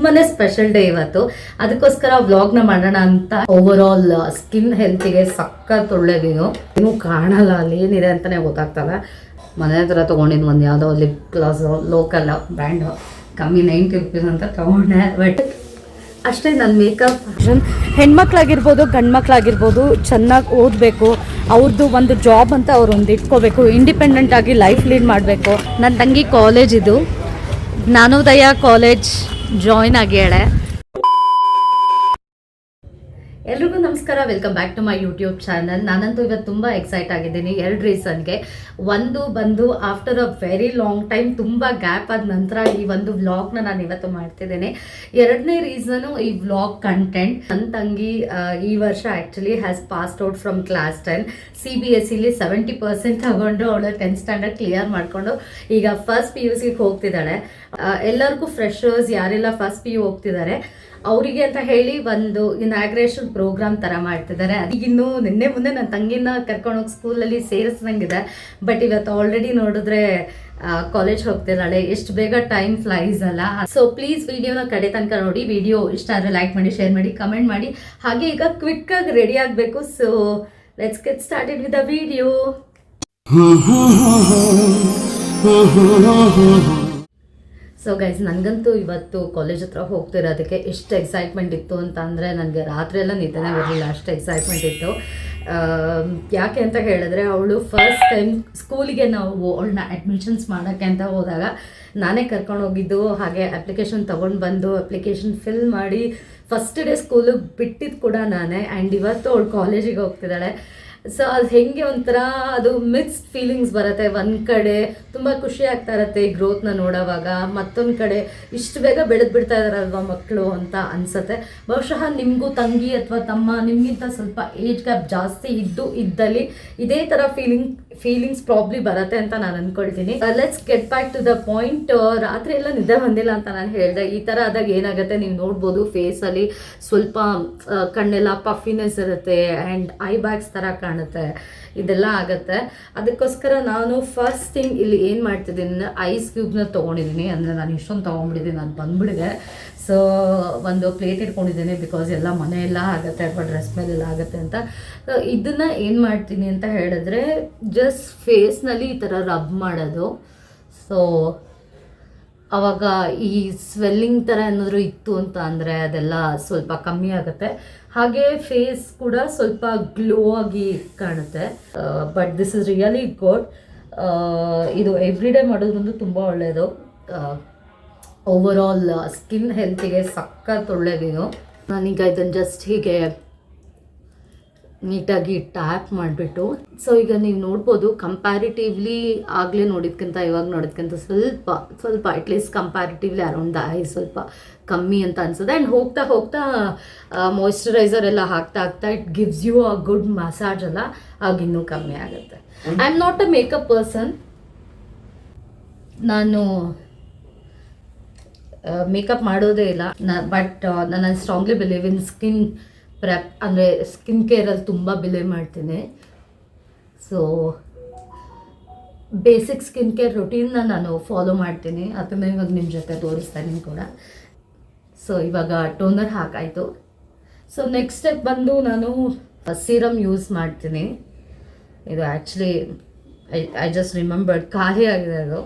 ತುಂಬಾನೇ special day ಇವತ್ತು. ಅದಕ್ಕೋಸ್ಕರ ವ್ಲಾಗ್ನ ಮಾಡೋಣ ಅಂತ ಓವರ್ ಆಲ್ ಸ್ಕಿನ್ ಹೆಲ್ತಿಗೆ ಸಖತ್ ಒಳ್ಳೇದಿದು ಇನ್ನೂ ಕಾಣಲ್ಲ ಅಲ್ಲಿ ಏನಿದೆ ಅಂತಾನೆ ಗೊತ್ತಾಗ್ತಲ್ಲ. ಮನೆ ಹತ್ರ ತೊಗೊಂಡಿದ್ದು ಒಂದು ಯಾವುದೋ ಲಿಪ್ ಗ್ಲಾಸ್ ಲೋಕಲ್ ಬ್ರ್ಯಾಂಡ್ ಕಮ್ಮಿ ನೈಂಟಿ ರುಪೀಸ್ ಅಂತ ತಗೊಂಡೆ. ಬಟ್ ಅಷ್ಟೇ ನನ್ನ ಮೇಕಪ್ ಹೆಣ್ಮಕ್ಳಾಗಿರ್ಬೋದು, ಗಂಡ್ಮಕ್ಳಾಗಿರ್ಬೋದು, ಚೆನ್ನಾಗಿ ಓದಬೇಕು. ಅವ್ರದ್ದು ಒಂದು ಜಾಬ್ ಅಂತ ಅವ್ರು ಒಂದು ಇಟ್ಕೋಬೇಕು. ಇಂಡಿಪೆಂಡೆಂಟ್ ಆಗಿ ಲೈಫ್ ಲೀಡ್ ಮಾಡಬೇಕು. ನನ್ನ ತಂಗಿ ಕಾಲೇಜ್ ಇದು. ಜ್ಞಾನೋದಯ ಕಾಲೇಜ್ ಜಾಯ್ನ್ ಆಗ್ಯಾಳೆ. ಎಲ್ರಿಗೂ ನಮಸ್ಕಾರ. Welcome back to my YouTube channel ನಾನಂತೂ ಇವತ್ತು ತುಂಬ ಎಕ್ಸೈಟ್ ಆಗಿದ್ದೀನಿ. ಎರಡು ರೀಸನ್ಗೆ ಒಂದು ಬಂದು after a very long time ತುಂಬ ಗ್ಯಾಪ್ ಆದ ನಂತರ ಈ ಒಂದು ವ್ಲಾಗ್ನ ನಾನು ಇವತ್ತು ಮಾಡ್ತಿದ್ದೇನೆ. ಎರಡನೇ ರೀಸನು ಈ ವ್ಲಾಗ್ ಕಂಟೆಂಟ್ ನನ್ನ ತಂಗಿ ಈ ವರ್ಷ actually has passed out from class ten C B S ಸಿಲಿ seventy percent ತಗೊಂಡು ಅವಳು ಟೆಂತ್ ಸ್ಟ್ಯಾಂಡರ್ಡ್ ಕ್ಲಿಯರ್ ಮಾಡಿಕೊಂಡು ಈಗ ಫಸ್ಟ್ ಪಿ ಯು ಸಿಗೆ ಹೋಗ್ತಿದ್ದಾಳೆ. ಎಲ್ಲರಿಗೂ ಫ್ರೆಶರ್ಸ್ ಯಾರೆಲ್ಲ ಫಸ್ಟ್ ಪಿ ಯು ಹೋಗ್ತಿದ್ದಾರೆ, ಅವರಿಗೆ ಅಂತ ಹೇಳಿ ಒಂದು ಇನಾಗ್ರೇಷನ್ ಪ್ರೋಗ್ರಾಮ್ ತರ ಮಾಡ್ತಿದ್ದಾರೆ. ಅದಿಗಿನ್ನು ನಿನ್ನೆ ಮುಂದೆ ನನ್ನ ತಂಗಿನ ಕರ್ಕೊಂಡೋಗಿ ಸ್ಕೂಲಲ್ಲಿ ಸೇರಿಸ್ದಂಗಿದೆ. ಬಟ್ ಇವತ್ತು ಆಲ್ರೆಡಿ ನೋಡಿದ್ರೆ ಕಾಲೇಜ್ ಹೋಗ್ತಿದ್ದಾಳೆ. ಎಷ್ಟು ಬೇಗ ಟೈಮ್ ಫ್ಲೈಸ್ ಅಲ್ಲ. ಸೊ ಪ್ಲೀಸ್ ವಿಡಿಯೋನ ಕಡೆ ತನಕ ನೋಡಿ. ವಿಡಿಯೋ ಇಷ್ಟ ಆದರೆ ಲೈಕ್ ಮಾಡಿ ಶೇರ್ ಮಾಡಿ ಕಮೆಂಟ್ ಮಾಡಿ. ಹಾಗೆ ಈಗ ಕ್ವಿಕ್ ಆಗಿ ರೆಡಿ ಆಗಬೇಕು. So let's get started with the video so guys ನನಗಂತೂ ಇವತ್ತು ಕಾಲೇಜ್ ಹತ್ರ ಹೋಗ್ತಿರೋದಕ್ಕೆ ಎಷ್ಟು ಎಕ್ಸೈಟ್ಮೆಂಟ್ ಇತ್ತು ಅಂತ ಅಂದರೆ ನನಗೆ ರಾತ್ರಿ ಎಲ್ಲ ನಿದ್ದೆನೇ ಬರಲಿಲ್ಲ, ಅಷ್ಟು ಎಕ್ಸೈಟ್ಮೆಂಟ್ ಇತ್ತು. ಯಾಕೆ ಅಂತ ಹೇಳಿದ್ರೆ ಅವಳು ಫಸ್ಟ್ ಟೈಮ್ ಸ್ಕೂಲಿಗೆ ನಾವು ಅವಳನ್ನ ಅಡ್ಮಿಷನ್ಸ್ ಮಾಡೋಕ್ಕೆ ಅಂತ ಹೋದಾಗ ನಾನೇ ಕರ್ಕೊಂಡು ಹೋಗಿದ್ದು, ಹಾಗೆ ಅಪ್ಲಿಕೇಶನ್ ತೊಗೊಂಡು ಬಂದು ಅಪ್ಲಿಕೇಶನ್ ಫಿಲ್ ಮಾಡಿ ಫಸ್ಟ್ ಡೇ ಸ್ಕೂಲಿಗೆ ಬಿಟ್ಟಿದ್ದು ಕೂಡ ನಾನೇ. ಆ್ಯಂಡ್ ಇವತ್ತು ಅವಳು ಕಾಲೇಜಿಗೆ ಹೋಗ್ತಿದ್ದಾಳೆ. ಸೊ ಅದು ಹೆಂಗೆ ಒಂಥರ ಅದು ಮಿಕ್ಸ್ಡ್ ಫೀಲಿಂಗ್ಸ್ ಬರುತ್ತೆ. ಒಂದು ಕಡೆ ತುಂಬ ಖುಷಿ ಆಗ್ತಾ ಇರತ್ತೆ ಈ ಗ್ರೋತ್ನ ನೋಡೋವಾಗ. ಮತ್ತೊಂದು ಕಡೆ ಇಷ್ಟು ಬೇಗ ಬೆಳೆದು ಬಿಡ್ತಾ ಇದಾರಲ್ವಾ ಮಕ್ಕಳು ಅಂತ ಅನ್ಸತ್ತೆ. ಬಹುಶಃ ನಿಮಗೂ ತಂಗಿ ಅಥವಾ ತಮ್ಮ ನಿಮಗಿಂತ ಸ್ವಲ್ಪ ಏಜ್ ಗ್ಯಾಪ್ ಜಾಸ್ತಿ ಇದ್ದು ಇದ್ದಲ್ಲಿ ಇದೇ ಥರ ಫೀಲಿಂಗ್ ಫೀಲಿಂಗ್ಸ್ ಪ್ರಾಬ್ಲಿ ಬರುತ್ತೆ ಅಂತ ನಾನು ಅನ್ಕೊಳ್ತೀನಿ. Let's get back to the point ರಾತ್ರಿ ಎಲ್ಲ ನಿದ್ದೆ ಬಂದಿಲ್ಲ ಅಂತ ನಾನು ಹೇಳಿದೆ. ಈ ಥರ ಆದಾಗ ಏನಾಗುತ್ತೆ ನೀವು ನೋಡ್ಬೋದು ಫೇಸಲ್ಲಿ ಸ್ವಲ್ಪ ಕಣ್ಣೆಲ್ಲ ಪಫಿನೆಸ್ ಇರುತ್ತೆ ಆ್ಯಂಡ್ ಐ ಬ್ಯಾಗ್ಸ್ ಥರ ಕಾಣುತ್ತೆ. ಇದೆಲ್ಲ ಆಗುತ್ತೆ. ಅದಕ್ಕೋಸ್ಕರ ನಾನು ಫಸ್ಟ್ ಥಿಂಗ್ ಇಲ್ಲಿ ಏನು ಮಾಡ್ತಿದ್ದೀನಿ ಐಸ್ ಕ್ಯೂಬ್ನ ತೊಗೊಂಡಿದ್ದೀನಿ. ಅಂದರೆ ನಾನು ಇಷ್ಟೊಂದು ತೊಗೊಂಡ್ಬಿಟ್ಟಿದ್ದೀನಿ, ನಾನು ಬಂದ್ಬಿಡಿದೆ ಸೊ ಒಂದು ಪ್ಲೇಟ್ ಇಟ್ಕೊಂಡಿದ್ದೀನಿ ಬಿಕಾಸ್ ಎಲ್ಲ ಮನೆಯೆಲ್ಲ ಆಗುತ್ತೆ ಅಥವಾ ಡ್ರೆಸ್ ಮೇಲೆಲ್ಲ ಆಗುತ್ತೆ ಅಂತ. ಇದನ್ನು ಏನು ಮಾಡ್ತೀನಿ ಅಂತ ಹೇಳಿದ್ರೆ ಜಸ್ಟ್ ಫೇಸ್ನಲ್ಲಿ ಈ ಥರ ರಬ್ ಮಾಡೋದು. ಸೊ ಅವಾಗ ಈ ಸ್ವೆಲ್ಲಿಂಗ್ ಥರ ಏನಾದರೂ ಇತ್ತು ಅಂತ ಅಂದರೆ ಅದೆಲ್ಲ ಸ್ವಲ್ಪ ಕಮ್ಮಿ ಆಗುತ್ತೆ. ಹಾಗೆ ಫೇಸ್ ಕೂಡ ಸ್ವಲ್ಪ ಗ್ಲೋ ಆಗಿ ಕಾಣುತ್ತೆ. But this is really good ಇದು ಎವ್ರಿ ಡೇ ಮಾಡೋದ್ರಿಂದ ತುಂಬ ಒಳ್ಳೆಯದು ಓವರ್ ಆಲ್ ಸ್ಕಿನ್ ಹೆಲ್ತಿಗೆ ಸಖತ್ ಒಳ್ಳೆಯದಿದು ನಾನೀಗ ಇದನ್ನು ಜಸ್ಟ್ ಹೀಗೆ ನೀಟಾಗಿ ಟ್ಯಾಪ್ ಮಾಡಿಬಿಟ್ಟು. ಸೊ ಈಗ ನೀವು ನೋಡ್ಬೋದು ಕಂಪ್ಯಾರಿಟಿವ್ಲಿ ಆಗಲೇ ನೋಡಿದ್ಕಿಂತ, ಇವಾಗ ನೋಡಿದ್ಕಿಂತ ಸ್ವಲ್ಪ ಸ್ವಲ್ಪ at least comparatively around the eye ಸ್ವಲ್ಪ ಕಮ್ಮಿ ಅಂತ ಅನ್ಸುತ್ತೆ. ಆ್ಯಂಡ್ ಹೋಗ್ತಾ ಹೋಗ್ತಾ ಮಾಯಿಶ್ಚರೈಸರ್ ಎಲ್ಲ ಹಾಕ್ತಾ ಹಾಕ್ತಾ it gives you a good massage ಅಲ್ಲ, ಆಗ ಇನ್ನೂ ಕಮ್ಮಿ ಆಗುತ್ತೆ. I am not a makeup person ನಾನು ಮೇಕಪ್ ಮಾಡೋದೇ ಇಲ್ಲ. ಬಟ್ ನಾನು strongly believe in skin prep ಅಂದರೆ ಸ್ಕಿನ್ ಕೇರಲ್ಲಿ ತುಂಬ ಬಿಲೀವ್ ಮಾಡ್ತೀನಿ. ಸೊ ಬೇಸಿಕ್ ಸ್ಕಿನ್ ಕೇರ್ ರೊಟೀನ್ನ ನಾನು ಫಾಲೋ ಮಾಡ್ತೀನಿ. ಅದನ್ನ ಇವಾಗ ನಿಮ್ಮ ಜೊತೆ ತೋರಿಸ್ತೀನಿ ಕೂಡ. ಸೊ ಇವಾಗ ಟೋನರ್ ಹಾಕಾಯಿತು. ಸೊ ನೆಕ್ಸ್ಟ್ ಸ್ಟೆಪ್ ಬಂದು ನಾನು ಸೀರಮ್ ಯೂಸ್ ಮಾಡ್ತೀನಿ. ಇದು actually I I just remembered ಖಾಲಿ ಆಗಿದೆ ಅದು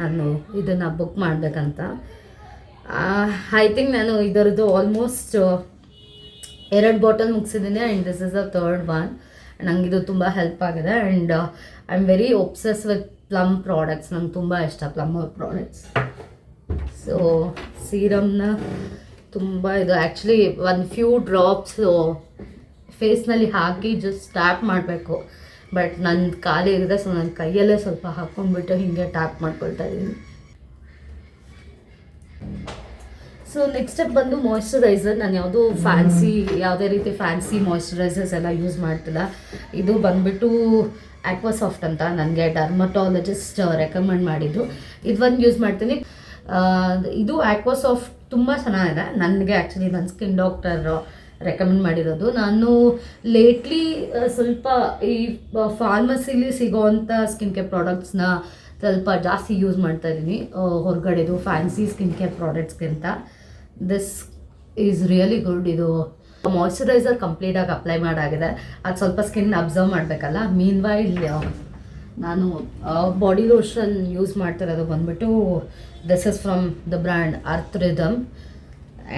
ನಾನು ಇದನ್ನು ಬುಕ್ ಮಾಡಬೇಕಂತ. ಐ ಥಿಂಕ್ ನಾನು ಇದರದ್ದು ಆಲ್ಮೋಸ್ಟ್ ಎರಡು bottle ಮುಗಿಸಿದ್ದೀನಿ and this is a third one ನಂಗೆ ಇದು ತುಂಬ ಹೆಲ್ಪ್ ಆಗಿದೆ and I am very obsess with Plum products ನಂಗೆ ತುಂಬ ಇಷ್ಟ ಪ್ಲಮ್ ಪ್ರಾಡಕ್ಟ್ಸ್ ಸೊ ಸೀರಮ್ನ ತುಂಬ ಇದು ಆ್ಯಕ್ಚುಲಿ ಒಂದು ಫ್ಯೂ ಡ್ರಾಪ್ಸ್ ಫೇಸ್ನಲ್ಲಿ ಹಾಕಿ ಜಸ್ಟ್ ಟ್ಯಾಪ್ ಮಾಡಬೇಕು. ಬಟ್ ನನ್ನ ಖಾಲಿ ಇದೆ ಸೊ ನನ್ನ ಕೈಯಲ್ಲೇ ಸ್ವಲ್ಪ ಹಾಕ್ಕೊಂಡ್ಬಿಟ್ಟು ಹೀಗೆ ಟ್ಯಾಪ್ ಮಾಡ್ಕೊಳ್ತಾ ಇದ್ದೀನಿ. ಸೊ ನೆಕ್ಸ್ಟ್ ಸ್ಟೆಪ್ ಬಂದು ಮಾಯ್ಶ್ಚರೈಸರ್ ನಾನು ಯಾವುದು ಫ್ಯಾನ್ಸಿ ಯಾವುದೇ ರೀತಿ ಫ್ಯಾನ್ಸಿ ಮಾಯ್ಶ್ಚರೈಸರ್ಸ್ ಎಲ್ಲ ಯೂಸ್ ಮಾಡ್ತಿಲ್ಲ. ಇದು ಬಂದುಬಿಟ್ಟು ಆಕ್ವಾಸಾಫ್ಟ್ ಅಂತ ನನಗೆ ಡರ್ಮಟಾಲಜಿಸ್ಟ್ ರೆಕಮೆಂಡ್ ಮಾಡಿದ್ದು. ಇದು ಒಂದು ಯೂಸ್ ಮಾಡ್ತೀನಿ. ಇದು ಆಕ್ವಾಸಾಫ್ಟ್ ತುಂಬ ಚೆನ್ನಾಗಿದೆ. ನನಗೆ ಆ್ಯಕ್ಚುಲಿ ನನ್ನ ಸ್ಕಿನ್ ಡಾಕ್ಟರ್ ರೆಕಮೆಂಡ್ ಮಾಡಿರೋದು. ನಾನು ಲೇಟ್ಲಿ ಸ್ವಲ್ಪ ಈ ಫಾರ್ಮಸಿಲಿ ಸಿಗೋವಂಥ ಸ್ಕಿನ್ ಕೇರ್ ಪ್ರಾಡಕ್ಟ್ಸ್ನ ಸ್ವಲ್ಪ ಜಾಸ್ತಿ ಯೂಸ್ ಮಾಡ್ತಾ ಇದ್ದೀನಿ. ಹೊರಗಡೆದು ಫ್ಯಾನ್ಸಿ ಸ್ಕಿನ್ ಕೇರ್ ಪ್ರಾಡಕ್ಟ್ಸ್ಗಿಂತ ದಿಸ್ ಈಸ್ ರಿಯಲಿ ಗುಡ್ ಇದು ಮಾಯ್ಶ್ಚರೈಸರ್ ಕಂಪ್ಲೀಟಾಗಿ ಅಪ್ಲೈ ಮಾಡಾಗಿದೆ. ಅದು ಸ್ವಲ್ಪ ಸ್ಕಿನ್ ಅಬ್ಸರ್ವ್ ಮಾಡಬೇಕಲ್ಲ? ಮೀನ್ ವೈಲ್ ನಾನು ಬಾಡಿ ಲೋಷನ್ ಯೂಸ್ ಮಾಡ್ತಿರೋದು ಬಂದ್ಬಿಟ್ಟು this is from the brand Earth Rhythm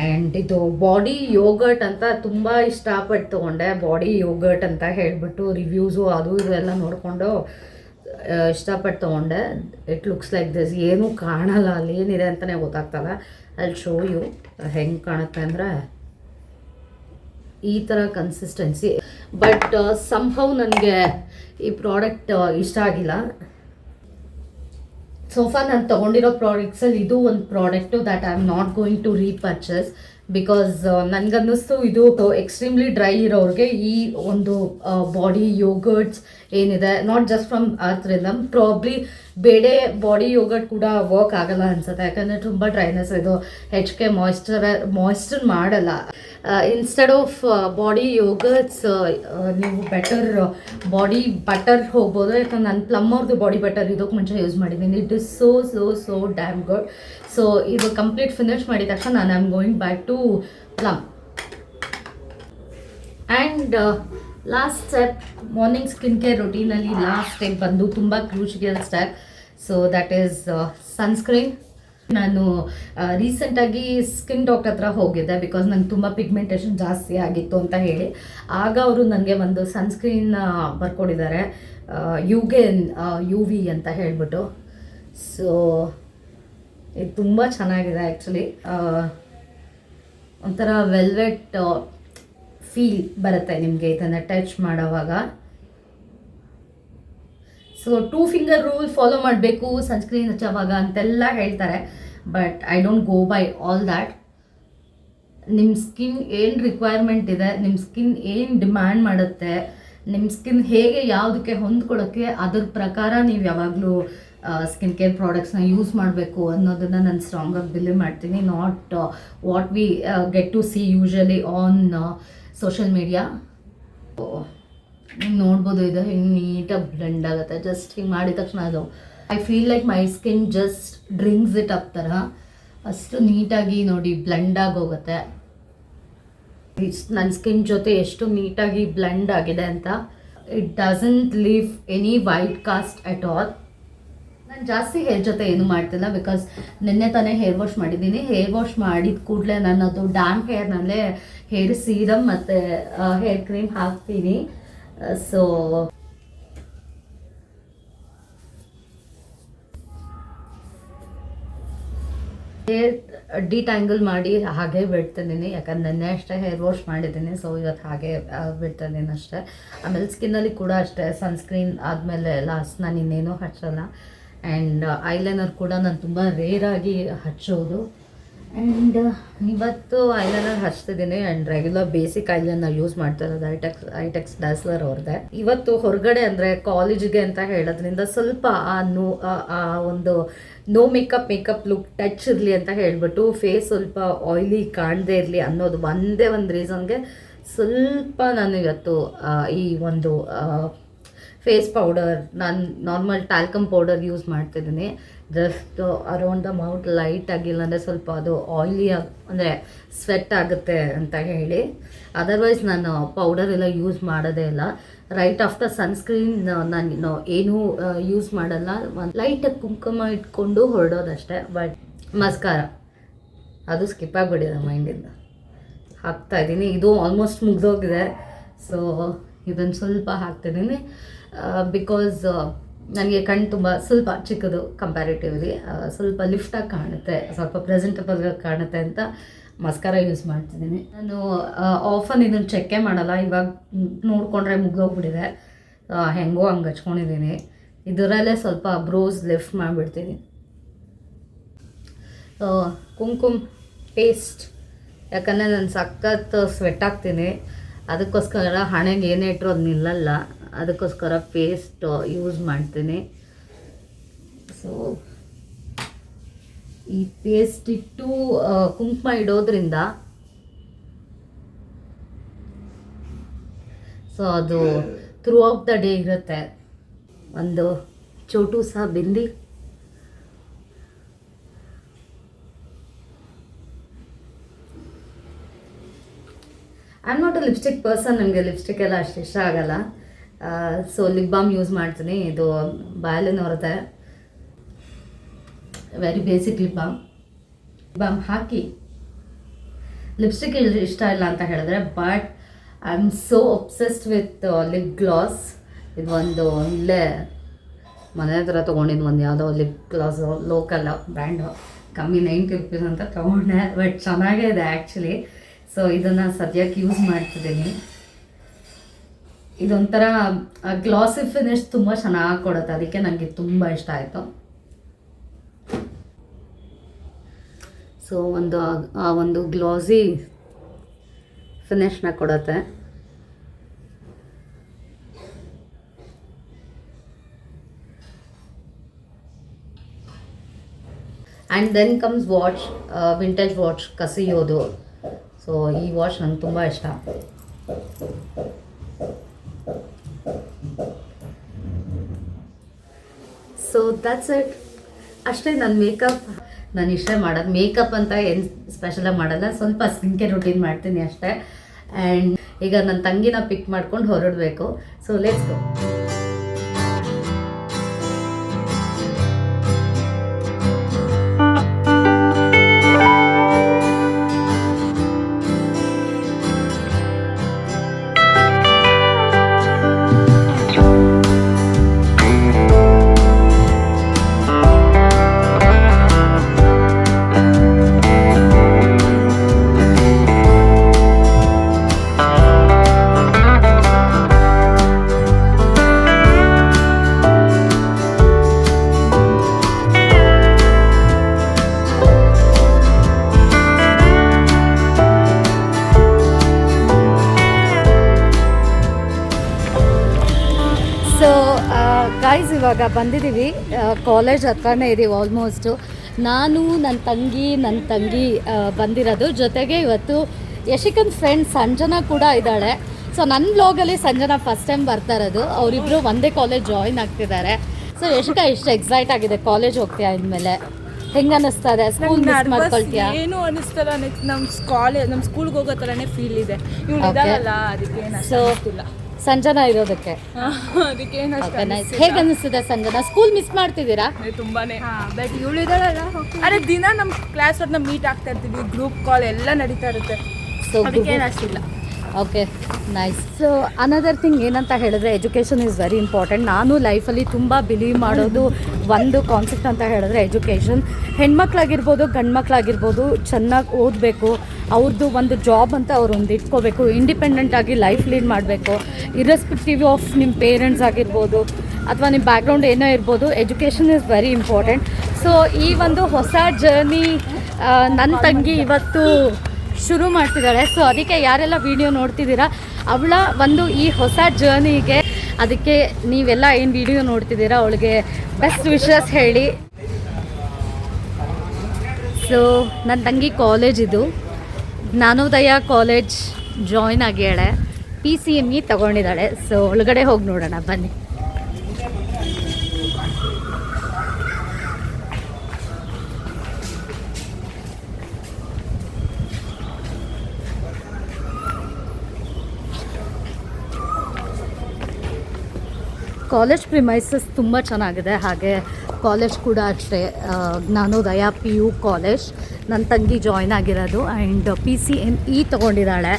and ಇದು ಬಾಡಿ ಯೋಗರ್ಟ್ ಅಂತ ತುಂಬ ಇಷ್ಟಪಟ್ಟು ತೊಗೊಂಡೆ. ಬಾಡಿ ಯೋಗರ್ಟ್ ಅಂತ ಹೇಳಿಬಿಟ್ಟು ರಿವ್ಯೂಸು ಅದು ಇದು ಎಲ್ಲ ನೋಡಿಕೊಂಡು ಇಷ್ಟಪಟ್ಟು ತೊಗೊಂಡೆ. ಇಟ್ ಲುಕ್ಸ್ ಲೈಕ್ ದಿಸ್ ಏನೂ ಕಾಣಲ್ಲ, ಅಲ್ಲಿ ಏನಿದೆ ಅಂತಲೇ ಗೊತ್ತಾಗ್ತಲ್ಲ. ಅಲ್ಲಿ ಶೋ ಯು ಹೆಂಗೆ ಕಾಣುತ್ತೆ ಅಂದರೆ ಈ ಥರ ಕನ್ಸಿಸ್ಟೆನ್ಸಿ ಬಟ್ ಸಂಭವ್ ನನಗೆ ಈ ಪ್ರಾಡಕ್ಟ್ ಇಷ್ಟ ಆಗಿಲ್ಲ. ಸೋಫಾ ನಾನು ತೊಗೊಂಡಿರೋ ಪ್ರಾಡಕ್ಟ್ಸಲ್ಲಿ ಇದು ಒಂದು product that I am not going to repurchase because ನನಗನ್ನಿಸ್ತು ಇದು ಎಕ್ಸ್ಟ್ರೀಮ್ಲಿ ಡ್ರೈ ಇರೋರಿಗೆ ಈ ಒಂದು ಬಾಡಿ ಯೋಗರ್ಟ್ಸ್ ಏನಿದೆ ನಾಟ್ ಜಸ್ಟ್ ಫ್ರಮ್ ಆದ್ರಿಂದ ಪ್ರಾಬ್ಲಿ ಬೇರೆ ಬಾಡಿ ಯೋಗಟ್ ಕೂಡ ವರ್ಕ್ ಆಗಲ್ಲ ಅನ್ಸುತ್ತೆ. ಯಾಕಂದರೆ ತುಂಬ ಡ್ರೈನೆಸ್ ಇದು. ಹೆಚ್ಚಿಗೆ ಮಾಯ್ಶ್ಚರ ಮಾಯ್ಶ್ಚರ್ ಮಾಡಲ್ಲ. ಇನ್ಸ್ಟೆಡ್ ಆಫ್ ಬಾಡಿ ಯೋಗಟ್ಸ್ ನೀವು ಬೆಟರ್ ಬಾಡಿ ಬಟರ್ ಹೋಗ್ಬೋದು. ಯಾಕಂದ್ರೆ ನಾನು ಪ್ಲಮ್ ಅವ್ರದ್ದು ಬಾಡಿ ಬಟರ್ ಇದಕ್ಕೆ ಮುಂಚೆ ಯೂಸ್ ಮಾಡಿದ್ದೀನಿ. It is so so so damn good so ಇದು ಕಂಪ್ಲೀಟ್ ಫಿನಿಶ್ ಮಾಡಿದ ತಕ್ಷಣ ನಾನು am going back to Plum and last step morning skin care ರೊಟೀನಲ್ಲಿ last step ಬಂದು ತುಂಬ crucial step so that is sunscreen ನಾನು ರೀಸೆಂಟಾಗಿ ಸ್ಕಿನ್ ಡಾಕ್ಟರ್ ಹತ್ರ ಹೋಗಿದ್ದೆ ಬಿಕಾಸ್ ನಂಗೆ ತುಂಬ ಪಿಗ್ಮೆಂಟೇಷನ್ ಜಾಸ್ತಿ ಆಗಿತ್ತು ಅಂತ ಹೇಳಿ. ಆಗ ಅವರು ನನಗೆ ಒಂದು ಸನ್ಸ್ಕ್ರೀನ್ ಬರ್ಕೊಟ್ಟಿದ್ದಾರೆ ಯುಗೆ ಯು ವಿ ಅಂತ ಹೇಳಿಬಿಟ್ಟು. ಸೊ ಇದು ತುಂಬ ಚೆನ್ನಾಗಿದೆ ಆ್ಯಕ್ಚುಲಿ ಒಂಥರ ವೆಲ್ವೆಟ್ ಫೀಲ್ ಬರುತ್ತೆ ನಿಮಗೆ ಇದನ್ನು ಟಚ್ ಮಾಡೋವಾಗ. So two finger rule follow ಮಾಡಬೇಕು ಸನ್ಸ್ಕ್ರೀನ್ ಹಚ್ಚೋವಾಗ ಅಂತೆಲ್ಲ ಹೇಳ್ತಾರೆ. But I don't go by all that ನಿಮ್ಮ ಸ್ಕಿನ್ ಏನು ರಿಕ್ವೈರ್ಮೆಂಟ್ ಇದೆ ನಿಮ್ಮ ಸ್ಕಿನ್ ಏನು ಡಿಮ್ಯಾಂಡ್ ಮಾಡುತ್ತೆ ನಿಮ್ಮ ಸ್ಕಿನ್ ಹೇಗೆ ಯಾವುದಕ್ಕೆ ಹೊಂದ್ಕೊಳ್ಳೋಕ್ಕೆ ಅದ್ರ ಪ್ರಕಾರ ನೀವು ಯಾವಾಗಲೂ ಸ್ಕಿನ್ ಕೇರ್ ಪ್ರಾಡಕ್ಟ್ಸ್ನ ಯೂಸ್ ಮಾಡಬೇಕು ಅನ್ನೋದನ್ನು ನಾನು ಸ್ಟ್ರಾಂಗಾಗಿ ಬಿಲೀವ್ ಮಾಡ್ತೀನಿ. Not what we get to see usually on social media ನೀವು ನೋಡ್ಬೋದು ಇದು ಹಿಂಗೆ ನೀಟಾಗಿ ಬ್ಲೆಂಡ್ ಆಗುತ್ತೆ. ಜಸ್ಟ್ ಹಿಂಗೆ ಮಾಡಿದ ತಕ್ಷಣ ಅದು. I feel like my skin just drinks it up ಥರ ಅಷ್ಟು ನೀಟಾಗಿ ನೋಡಿ ಬ್ಲೆಂಡ್ ಆಗೋಗುತ್ತೆ ನನ್ನ ಸ್ಕಿನ್ ಜೊತೆ ಎಷ್ಟು ನೀಟಾಗಿ ಬ್ಲೆಂಡ್ ಆಗಿದೆ ಅಂತ. It doesn't leave any white cast at all ನಾನು ಜಾಸ್ತಿ ಹೇರ್ ಜೊತೆ ಏನು ಮಾಡ್ತಿಲ್ಲ ಬಿಕಾಸ್ ನಿನ್ನೆ ತಾನೇ ಹೇರ್ ವಾಶ್ ಮಾಡಿದ್ದೀನಿ. ಹೇರ್ ವಾಶ್ ಮಾಡಿದ ಕೂಡಲೇ ನಾನು ಅದು ಡ್ಯಾಮ್ ಹೇರ್ನಲ್ಲೇ ಹೇರ್ ಸೀರಮ್ ಮತ್ತು ಹೇರ್ ಕ್ರೀಮ್ ಹಾಕ್ತೀನಿ. ಸೊ ಹೇರ್ ಡಿಟ್ಯಾಂಗಲ್ ಮಾಡಿ ಹಾಗೆ ಬಿಡ್ತಿದ್ದೀನಿ. ಯಾಕಂದ್ರೆ ನೆನ್ನೆ ಅಷ್ಟೇ ಹೇರ್ ವಾಶ್ ಮಾಡಿದ್ದೀನಿ. ಸೊ ಇವತ್ತು ಹಾಗೆ ಬಿಡ್ತಿದ್ದೀನಿ ಅಷ್ಟೇ. ಆಮೇಲೆ ಸ್ಕಿನ್ನಲ್ಲಿ ಕೂಡ ಅಷ್ಟೇ ಸನ್ಸ್ಕ್ರೀನ್ ಆದಮೇಲೆ ಲಾಸ್ಟ್ ನಾನು ಇನ್ನೇನು ಹಚ್ಚಲ್ಲ. ಆ್ಯಂಡ್ ಐಲೈನರ್ ಕೂಡ ನಾನು ತುಂಬ ರೇರಾಗಿ ಹಚ್ಚೋದು. ಆ್ಯಂಡ್ ಇವತ್ತು eyeliner ಹಚ್ತಿದ್ದೀನಿ and regular basic eyeliner use ಮಾಡ್ತಾ ಇರೋದು ಐಟೆಕ್ಸ್ ಐಟೆಕ್ಸ್ ಡಾಸ್ಲರ್ ಅವ್ರದ್ದೆ ಇವತ್ತು ಹೊರಗಡೆ ಅಂದರೆ ಕಾಲೇಜಿಗೆ ಅಂತ ಹೇಳೋದ್ರಿಂದ ಸ್ವಲ್ಪ ಆ ನೋ, ಆ ಒಂದು no makeup makeup look touch ಇರಲಿ ಅಂತ ಹೇಳ್ಬಿಟ್ಟು ಫೇಸ್ ಸ್ವಲ್ಪ ಆಯ್ಲಿ ಕಾಣದೇ ಇರಲಿ ಅನ್ನೋದು ಒಂದೇ ಒಂದು ರೀಸನ್ಗೆ ಸ್ವಲ್ಪ ನಾನು ಇವತ್ತು ಈ ಒಂದು ಫೇಸ್ ಪೌಡರ್ ನಾನು ನಾರ್ಮಲ್ ಟ್ಯಾಲ್ಕಮ್ ಪೌಡರ್ ಯೂಸ್ ಮಾಡ್ತಿದ್ದೀನಿ just around the mouth light ಆಗಿಲ್ಲ ಅಂದರೆ ಸ್ವಲ್ಪ ಅದು ಆಯ್ಲಿ ಅಂದರೆ ಸ್ವೆಟ್ ಆಗುತ್ತೆ ಅಂತ ಹೇಳಿ. ಅದರ್ವೈಸ್ ನಾನು ಪೌಡರ್ ಎಲ್ಲ ಯೂಸ್ ಮಾಡೋದೇ ಇಲ್ಲ. ರೈಟ್ ಆಫ್ಟರ್ ಸನ್ಸ್ಕ್ರೀನ್ ನಾನು ಏನೂ ಯೂಸ್ ಮಾಡಲ್ಲ. ಒಂದು ಲೈಟಾಗಿ ಕುಂಕುಮ ಇಟ್ಕೊಂಡು ಹೊರಡೋದಷ್ಟೇ. ಬಟ್ ಮಸ್ಕಾರ ಅದು ಸ್ಕಿಪ್ ಆಗಿಬಿಟ್ಟಿದೆ ಮೈಂಡಿಂದ ಹಾಕ್ತಾ ಇದ್ದೀನಿ. ಇದು ಆಲ್ಮೋಸ್ಟ್ ಮುಗ್ದೋಗಿದೆ. ಸೊ ಇದನ್ನು ಸ್ವಲ್ಪ ಹಾಕ್ತಿದ್ದೀನಿ. ಬಿಕಾಸ್ ನನಗೆ ಕಣ್ಣು ತುಂಬ ಸ್ವಲ್ಪ ಚಿಕ್ಕದು ಕಂಪ್ಯಾರಿಟಿವ್ಲಿ ಸ್ವಲ್ಪ ಲಿಫ್ಟಾಗಿ ಕಾಣುತ್ತೆ, ಸ್ವಲ್ಪ ಪ್ರೆಸೆಂಟಬಲ್ ಕಾಣುತ್ತೆ ಅಂತ ಮಸ್ಕಾರ ಯೂಸ್ ಮಾಡ್ತಿದ್ದೀನಿ. ನಾನು ಆಫನ್ ಇದನ್ನು ಚೆಕ್ಕೇ ಮಾಡಲ್ಲ, ಇವಾಗ ನೋಡಿಕೊಂಡ್ರೆ ಮುಗ್ದೋಗ್ಬಿಟ್ಟಿದೆ. ಹೆಂಗೋ ಹಂಗೆ ಹಚ್ಕೊಂಡಿದ್ದೀನಿ. ಇದರಲ್ಲೇ ಸ್ವಲ್ಪ ಬ್ರೋಸ್ ಲಿಫ್ಟ್ ಮಾಡಿಬಿಡ್ತೀನಿ. ಕುಂಕುಮ್ ಪೇಸ್ಟ್ ಯಾಕಂದರೆ ನಾನು ಸಖತ್ ಸ್ವೆಟ್ ಆಗ್ತೀನಿ ಅದಕ್ಕೋಸ್ಕರ ಹಣೆಗೆ ಏನೇ ಇಟ್ಟರು ಅದು ನಿಲ್ಲಲ್ಲ. ಅದಕ್ಕೋಸ್ಕರ ಪೇಸ್ಟ್ ಯೂಸ್ ಮಾಡ್ತೇನೆ. ಸೊ ಈ ಪೇಸ್ಟ್ ಇಟ್ಟು ಕುಂಕುಮ ಇಡೋದ್ರಿಂದ ಸೊ ಅದು ಥ್ರೂ ಔಟ್ ದ ಡೇ ಇರುತ್ತೆ. ಒಂದು ಚೋಟು ಸಹ bindi. I am not a lipstick person ನಮಗೆ ಲಿಪ್ಸ್ಟಿಕ್ ಎಲ್ಲ ಅಷ್ಟು ಇಷ್ಟ ಆಗಲ್ಲ. ಸೊ ಲಿಪ್ ಬಾಮ್ ಯೂಸ್ ಮಾಡ್ತೀನಿ. ಇದು ಬಾಯಲ್ಲಿನ ಹೊರತೆ. Very basic lip balm balm ಹಾಕಿ. ಲಿಪ್ಸ್ಟಿಕ್ ಇಷ್ಟ ಇಲ್ಲ ಅಂತ ಹೇಳಿದ್ರೆ but I am so obsessed with lip gloss ಇದು ಒಂದು ಇಲ್ಲೇ ಮನೆ ಹತ್ರ ತೊಗೊಂಡಿದ್ದು ಒಂದು ಯಾವುದೋ ಲಿಪ್ ಗ್ಲಾಸು ಲೋಕಲ್ ಬ್ರ್ಯಾಂಡು ಕಮ್ಮಿ ನೈಂಟಿ ರುಪೀಸ್ ಅಂತ ತೊಗೊಂಡೆ ಬಟ್ ಚೆನ್ನಾಗೇ ಇದೆ ಆ್ಯಕ್ಚುಲಿ ಸೊ ಇದನ್ನು ಸದ್ಯಕ್ಕೆ ಯೂಸ್ ಮಾಡ್ತಿದ್ದೀನಿ. ಇದೊಂಥರ ಗ್ಲಾಸಿ ಫಿನಿಶ್ ತುಂಬ ಚೆನ್ನಾಗಿ ಕೊಡುತ್ತೆ. ಅದಕ್ಕೆ ನನಗೆ ತುಂಬ ಇಷ್ಟ ಆಯಿತು. ಸೊ ಒಂದು ಆ- ಒಂದು ಗ್ಲಾಸಿ ಫಿನಿಶ್ನ ಕೊಡುತ್ತೆ. And then comes watch vintage watch ಕಸಿಯೋದು. So ಈ ವಾಚ್ ನಂಗೆ ತುಂಬ ಇಷ್ಟ. ಸೊ ದಟ್ಸ್ ಇಟ್ ಅಷ್ಟೇ ನನ್ನ ಮೇಕಪ್ ನಾನು ಇಷ್ಟೇ ಮಾಡೋದು. ಮೇಕಪ್ ಅಂತ ಏನು ಸ್ಪೆಷಲಾಗಿ ಮಾಡಲ್ಲ. ಸ್ವಲ್ಪ ಸ್ಕಿನ್ ಕೇರ್ ರುಟೀನ್ ಮಾಡ್ತೀನಿ ಅಷ್ಟೇ. ಆ್ಯಂಡ್ ಈಗ ನನ್ನ ತಂಗಿನ ಪಿಕ್ ಮಾಡ್ಕೊಂಡು ಹೊರಡಬೇಕು. So let's go so guys ಇವಾಗ ಬಂದಿದ್ದೀವಿ ಕಾಲೇಜ್ ಹತ್ರನೇ ಇದ್ದೀವಿ ಆಲ್ಮೋಸ್ಟು ನಾನು ನನ್ನ ತಂಗಿ ನನ್ನ ತಂಗಿ ಬಂದಿರೋದು. ಜೊತೆಗೆ ಇವತ್ತು ಯಶಿಕನ್ ಫ್ರೆಂಡ್ ಸಂಜನಾ ಕೂಡ ಇದ್ದಾಳೆ. ಸೊ ನನ್ನ ಬ್ಲಾಗಲ್ಲಿ ಸಂಜನಾ ಫಸ್ಟ್ ಟೈಮ್ ಬರ್ತಾ ಇರೋದು. ಅವರಿಬ್ಬರು ಒಂದೇ ಕಾಲೇಜ್ ಜಾಯಿನ್ ಆಗ್ತಿದ್ದಾರೆ. ಸೊ ಯಶಿಕಾ ಇಷ್ಟು ಎಕ್ಸೈಟ್ ಆಗಿದೆ. ಕಾಲೇಜ್ ಹೋಗ್ತೀಯಾ ಇನ್ಮೇಲೆ? ಹೆಂಗ ಅನಿಸ್ತಾ ಇದೆ? ಸ್ಕೂಲ್ ಮಿಸ್ ಮಾಡ್ಕೊಳ್ತೀಯ? ಏನು ಅನಿಸ್ತಲ್ಲ. ನೆಕ್ಸ್ಟ್ ನಮ್ಮ ಕಾಲೇಜ್ ನಮ್ಮ ಸ್ಕೂಲ್ಗೆ ಹೋಗೋ ಥರನೇ ಫೀಲ್ ಇದೆ. ಇವ್ಳು ಇದ್ದಾರಲ್ಲ ಅದಕ್ಕೆ ಏನು ಸೊ ಸಂಜನಾ ಇರೋದಕ್ಕೆ. ಅದಕ್ಕೆ ಹೇಗೆ ಸಂಜನಾ? ಸ್ಕೂಲ್ ಮಿಸ್ ಮಾಡ್ತಿದ್ದೀರಾ? ತುಂಬಾನೇ. ಬಟ್ ಇವಳು ಇದ್ದಾಳಲ್ಲ? ಅರೆ ದಿನ ನಮ್ಮ ಕ್ಲಾಸ್ ಅವ್ರನ್ನ ಮೀಟ್ ಆಗ್ತಾ ಇರ್ತೀವಿ ಗ್ರೂಪ್ ಕಾಲ್ ಎಲ್ಲ ನಡೀತಾ ಇರುತ್ತೆ. ಸೊ ಅದಕ್ಕೆ ಏನು ಅಷ್ಟಿಲ್ಲ. Okay nice so another thing ಏನಂತ ಹೇಳಿದ್ರೆ ಎಜುಕೇಷನ್ ಇಸ್ ವೆರಿ ಇಂಪಾರ್ಟೆಂಟ್ ನಾನು ಲೈಫಲ್ಲಿ ತುಂಬ ಬಿಲೀವ್ ಮಾಡೋದು ಒಂದು ಕಾನ್ಸೆಪ್ಟ್ ಅಂತ ಹೇಳಿದ್ರೆ ಎಜುಕೇಷನ್ ಹೆಣ್ಮಕ್ಳಾಗಿರ್ಬೋದು, ಗಂಡ್ಮಕ್ಳಾಗಿರ್ಬೋದು, ಚೆನ್ನಾಗಿ ಓದಬೇಕು ಅವ್ರದ್ದು ಒಂದು ಜಾಬ್ ಅಂತ ಅವ್ರು ಒಂದು ಇಟ್ಕೋಬೇಕು ಇಂಡಿಪೆಂಡೆಂಟ್ ಆಗಿ ಲೈಫ್ ಲೀಡ್ ಮಾಡಬೇಕು ಇರೆಸ್ಪೆಕ್ಟಿವ್ ಆಫ್ ನಿಮ್ಮ ಪೇರೆಂಟ್ಸ್ ಆಗಿರ್ಬೋದು, ಅಥವಾ ನಿಮ್ಮ ಬ್ಯಾಕ್ಗ್ರೌಂಡ್ ಏನೋ ಇರ್ಬೋದು education is very important so ಈ ಒಂದು ಹೊಸ ಜರ್ನಿ ನನ್ನ ತಂಗಿ ಇವತ್ತು ಶುರು ಮಾಡ್ತಿದ್ದಾಳೆ ಸೊ ಅದಕ್ಕೆ ಯಾರೆಲ್ಲ ವಿಡಿಯೋ ನೋಡ್ತಿದ್ದೀರಾ? ಅವಳ ಒಂದು ಈ ಹೊಸ ಜರ್ನಿಗೆ ಅದಕ್ಕೆ ನೀವೆಲ್ಲ ಏನು ವಿಡಿಯೋ ನೋಡ್ತಿದ್ದೀರಾ? ಅವಳಿಗೆ ಬೆಸ್ಟ್ ವಿಶಸ್ ಹೇಳಿ. ಸೊ ನನ್ನ ತಂಗಿ ಕಾಲೇಜ್ ಇದು. ಜ್ಞಾನೋದಯ ಕಾಲೇಜ್ ಜಾಯ್ನ್ ಆಗ್ಯಾಳೆ ಪಿ ಸಿ ಎಂ ಇ ತಗೊಂಡಿದ್ದಾಳೆ. ಸೊ ಒಳಗಡೆ ಹೋಗಿ ನೋಡೋಣ. ಬನ್ನಿ. ಕಾಲೇಜ್ ಪ್ರಿಮೈಸಸ್ ತುಂಬ ಚೆನ್ನಾಗಿದೆ. ಹಾಗೆ ಕಾಲೇಜ್ ಕೂಡ ಅಷ್ಟೇ. ಜ್ಞಾನೋದಯ ಪಿ ಯು ಕಾಲೇಜ್. ನನ್ನ ತಂಗಿ ಜಾಯ್ನ್ ಆಗಿರೋದು and P C N E ತೊಗೊಂಡಿದ್ದಾಳೆ.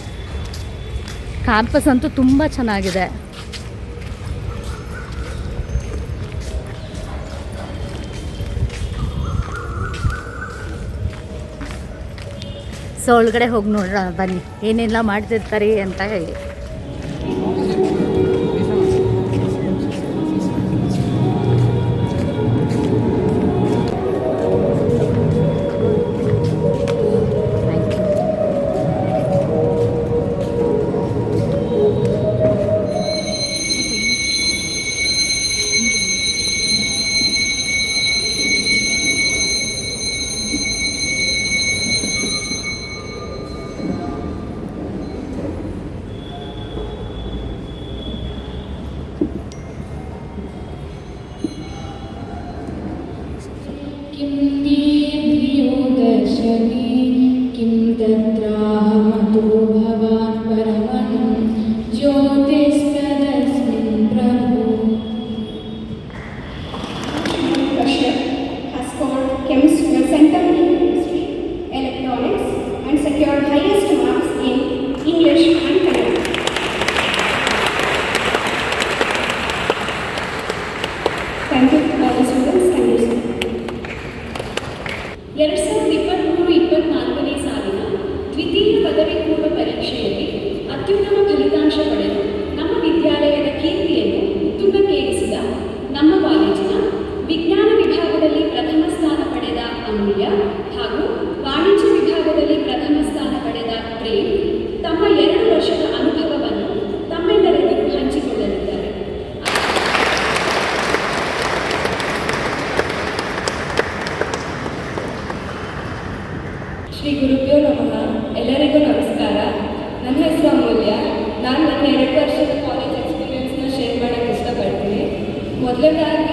ಕ್ಯಾಂಪಸ್ ಅಂತೂ ತುಂಬ ಚೆನ್ನಾಗಿದೆ. ಸೊ ಒಳಗಡೆ ಹೋಗಿ ನೋಡೋಣ ಬನ್ನಿ. ಏನೆಲ್ಲ ಮಾಡ್ತಿರ್ತಾರೆ ಅಂತ ಹೇಳಿ. Kim ಎರಡು ಸಾವಿರದ ಇಪ್ಪತ್ತ್ಮೂರು ಇಪ್ಪತ್ತ್ನಾಲ್ಕನೇ ಸಾಲಿನ ದ್ವಿತೀಯ ಪದವಿ ಪೂರ್ವ ಪರೀಕ್ಷೆಯಲ್ಲಿ ಅತ್ಯುತ್ತಮ ಫಲಿತಾಂಶ ಪಡೆದು ಶ್ರೀ ಗುರುಭ್ಯೋ ನಮಃ. ಎಲ್ಲರಿಗೂ ನಮಸ್ಕಾರ. ನನ್ನ ಹೆಸರು ಅಮೂಲ್ಯ. ನಾನು ನನ್ನ ಎರಡು ವರ್ಷದ ಕಾಲೇಜ್ ಎಕ್ಸ್ಪೀರಿಯನ್ಸ್ನ ಶೇರ್ ಮಾಡೋಕ್ಕೆ ಇಷ್ಟಪಡ್ತೀನಿ. ಮೊದಲನೇದಾಗಿ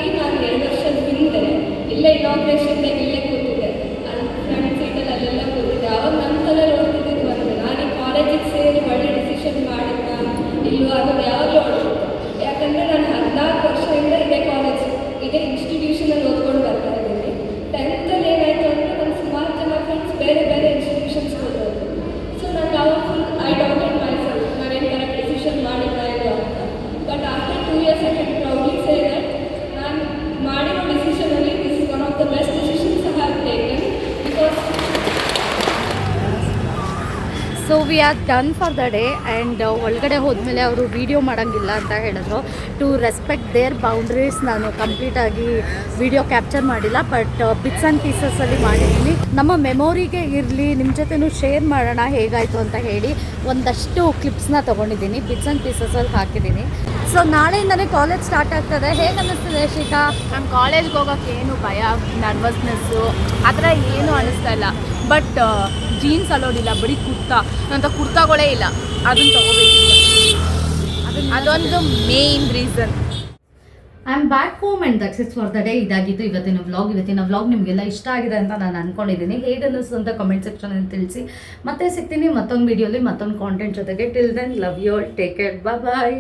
are done for the day and ಒಳಗಡೆ ಹೋದ್ಮೇಲೆ ಅವರು ವಿಡಿಯೋ ಮಾಡೋಂಗಿಲ್ಲ ಅಂತ ಹೇಳಿದ್ರು. ಟು ರೆಸ್ಪೆಕ್ಟ್ ದೇರ್ ಬೌಂಡ್ರೀಸ್ ನಾನು ಕಂಪ್ಲೀಟಾಗಿ ವಿಡಿಯೋ ಕ್ಯಾಪ್ಚರ್ ಮಾಡಿಲ್ಲ, ಬಟ್ ಬಿಟ್ಸ್ ಆ್ಯಂಡ್ ಪೀಸಸಲ್ಲಿ ಮಾಡಿದ್ದೀನಿ. ನಮ್ಮ ಮೆಮೊರಿಗೆ ಇರಲಿ ನಿಮ್ಮ ಜೊತೆನೂ ಶೇರ್ ಮಾಡೋಣ ಹೇಗಾಯಿತು ಅಂತ ಹೇಳಿ ಒಂದಷ್ಟು ಕ್ಲಿಪ್ಸ್ನ ತೊಗೊಂಡಿದ್ದೀನಿ ಬಿಟ್ಸ್ ಆ್ಯಂಡ್ ಪೀಸಸಲ್ಲಿ ಹಾಕಿದ್ದೀನಿ. ಸೊ ನಾಳೆಯಿಂದನೇ ಕಾಲೇಜ್ ಸ್ಟಾರ್ಟ್ ಆಗ್ತದೆ. ಹೇಗೆ ಅನ್ನಿಸ್ತದೆ ಶೀತಾ ನಾನು ಕಾಲೇಜ್ಗೆ ಹೋಗೋಕ್ಕೆ ಏನು ಭಯ ನರ್ವಸ್ನೆಸ್ಸು ಆ ಥರ ಏನೂ ಅನ್ನಿಸ್ತಾ ಇಲ್ಲ. ಬಟ್ ಜೀನ್ಸ್ ಅಲ್ಲೋದಿಲ್ಲ ಬರೀ ಕುರ್ತಾ. ಅಂತ ಕುರ್ತಾಗಳೇ ಇಲ್ಲ. ಅದನ್ನು ತಗೋಬೇಕು ಅದೊಂದು main reason I am back home and that's it's for the day ಇದಾಗಿತ್ತು ಇವತ್ತಿನ ವ್ಲಾಗ್ ಇವತ್ತಿನ ವ್ಲಾಗ್ ನಿಮಗೆಲ್ಲ ಇಷ್ಟ ಆಗಿದೆ ಅಂತ ನಾನು ಅನ್ಕೊಂಡಿದ್ದೀನಿ. ಹೇಗೆ ಅನ್ನಿಸ್ತು ಅಂತ ಕಮೆಂಟ್ ಸೆಕ್ಷನಲ್ಲಿ ತಿಳಿಸಿ. ಮತ್ತೆ ಸಿಗ್ತೀನಿ ಮತ್ತೊಂದು ವೀಡಿಯೋಲಿ ಮತ್ತೊಂದು ಕಾಂಟೆಂಟ್ ಜೊತೆಗೆ. Till then love you all take care bye